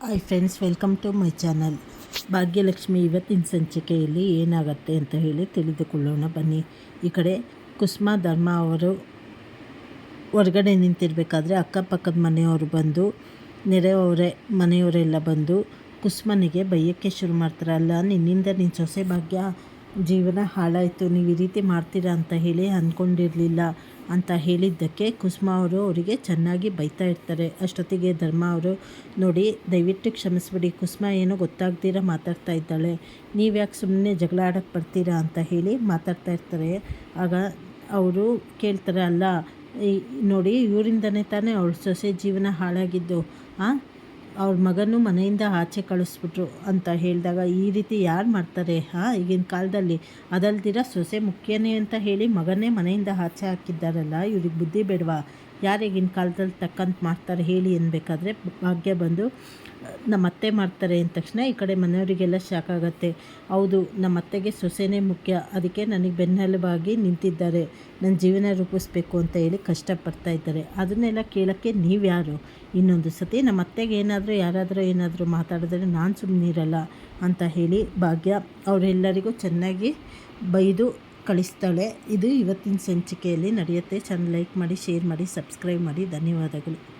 Hi friends welcome to my channel Bhagyalakshmi ಇವತ್ತಿನ ಸಂಚಿಕೆಯಲ್ಲಿ ಏನಾಗುತ್ತೆ ಅಂತ ಹೇಳಿ ತಿಳಿದುಕೊಳ್ಳೋಣ. ಬನ್ನಿ, ಈ ಕಡೆ ಕುಸುಮ ಧರ್ಮ ಅವರು ಹೊರಗಡೆ ನಿಂತಿರಬೇಕಾದ್ರೆ ಅಕ್ಕಪಕ್ಕದ ಮನೆಯವರು ಬಂದು, ನೆರೆಯವರೇ, ಮನೆಯವರೆಲ್ಲ ಬಂದು ಕುಸುಮನಿಗೆ ಬೈಯೋಕ್ಕೆ ಶುರು ಮಾಡ್ತಾರೆ ಅಲ್ಲ ನಿನ್ನಿಂದ ನಿನ್ನ ಸೊಸೆ ಭಾಗ್ಯ ಜೀವನ ಹಾಳಾಯಿತು, ನೀವು ಈ ರೀತಿ ಮಾಡ್ತೀರಾ ಅಂತ ಹೇಳಿ ಅಂದ್ಕೊಂಡಿರಲಿಲ್ಲ ಅಂತ ಹೇಳಿದ್ದಕ್ಕೆ ಕುಸುಮ ಅವರು ಅವರಿಗೆ ಚೆನ್ನಾಗಿ ಬೈತಾ ಇರ್ತಾರೆ. ಅಷ್ಟೊತ್ತಿಗೆ ಧರ್ಮ ಅವರು, ನೋಡಿ, ದಯವಿಟ್ಟು ಕ್ಷಮಿಸ್ಬಿಡಿ, ಕುಸುಮ ಏನೋ ಗೊತ್ತಾಗ್ದಿರ ಮಾತಾಡ್ತಾ ಇದ್ದಾಳೆ. ನೀವು ಯಾಕೆ ಸುಮ್ಮನೆ ಜಗಳ ಆಡಕ್ಕೆ ಬರ್ತೀರಾ ಅಂತ ಹೇಳಿ ಮಾತಾಡ್ತಾ ಇರ್ತಾರೆ. ಆಗ ಅವರು ಕೇಳ್ತಾರೆ, ಅಲ್ಲ ನೋಡಿ, ಇವರಿಂದನೇ ತಾನೇ ಅವಳ ಸೊಸೆ ಜೀವನ ಹಾಳಾಗಿದ್ದು ಹಾಂ ಅವ್ರ ಮಗನೂ ಮನೆಯಿಂದ ಆಚೆ ಕಳಿಸ್ಬಿಟ್ರು ಅಂತ ಹೇಳಿದಾಗ, ಈ ರೀತಿ ಯಾರು ಮಾಡ್ತಾರೆ? ಹಾಂ, ಈಗಿನ ಕಾಲದಲ್ಲಿ ಅದಲ್ದಿರ ಸೊಸೆ ಮುಖ್ಯನೇ ಅಂತ ಹೇಳಿ ಮಗನೇ ಮನೆಯಿಂದ ಆಚೆ ಹಾಕಿದ್ದಾರಲ್ಲ, ಇವ್ರಿಗೆ ಬುದ್ಧಿ ಬೇಡವಾ? ಯಾರು ಈಗಿನ ಕಾಲದಲ್ಲಿ ತಕ್ಕಂತ ಮಾಡ್ತಾರೆ ಹೇಳಿ ಅನ್ಬೇಕಾದ್ರೆ ಭಾಗ್ಯ ಬಂದು, ನಮ್ಮ ಅತ್ತೆ ಮಾಡ್ತಾರೆ ಅಂದ ತಕ್ಷಣ ಈ ಕಡೆ ಮನೆಯವರಿಗೆಲ್ಲ ಶಾಕ್ ಆಗುತ್ತೆ. ಹೌದು, ನಮ್ಮ ಅತ್ತೆಗೆ ಸೊಸೆನೇ ಮುಖ್ಯ. ಅದಕ್ಕೆ ನನಗೆ ಬೆನ್ನೆಲುಬಾಗಿ ನಿಂತಿದ್ದಾರೆ. ನನ್ನ ಜೀವನ ರೂಪಿಸ್ಬೇಕು ಅಂತ ಹೇಳಿ ಕಷ್ಟಪಡ್ತಾ ಇದ್ದಾರೆ. ಅದನ್ನೆಲ್ಲ ಕೇಳೋಕ್ಕೆ ನೀವು ಯಾರು? ಇನ್ನೊಂದು ಸತಿ ನಮ್ಮ ಅತ್ತೆಗೆ ಏನಾದರೂ, ಯಾರಾದರೂ ಏನಾದರೂ ಮಾತಾಡಿದ್ರೆ ನಾನು ಸುಮ್ಮನಿರಲ್ಲ ಅಂತ ಹೇಳಿ ಭಾಗ್ಯ ಅವರೆಲ್ಲರಿಗೂ ಚೆನ್ನಾಗಿ ಬೈದು ಕಳಿಸ್ತಾಳೆ. ಇದು ಇವತ್ತಿನ ಸಂಚಿಕೆಯಲ್ಲಿ ನಡೆಯುತ್ತೆ. ಚೆಂದ ಲೈಕ್ ಮಾಡಿ ಶೇರ್ ಮಾಡಿ ಸಬ್ಸ್ಕ್ರೈಬ್ ಮಾಡಿ. ಧನ್ಯವಾದಗಳು.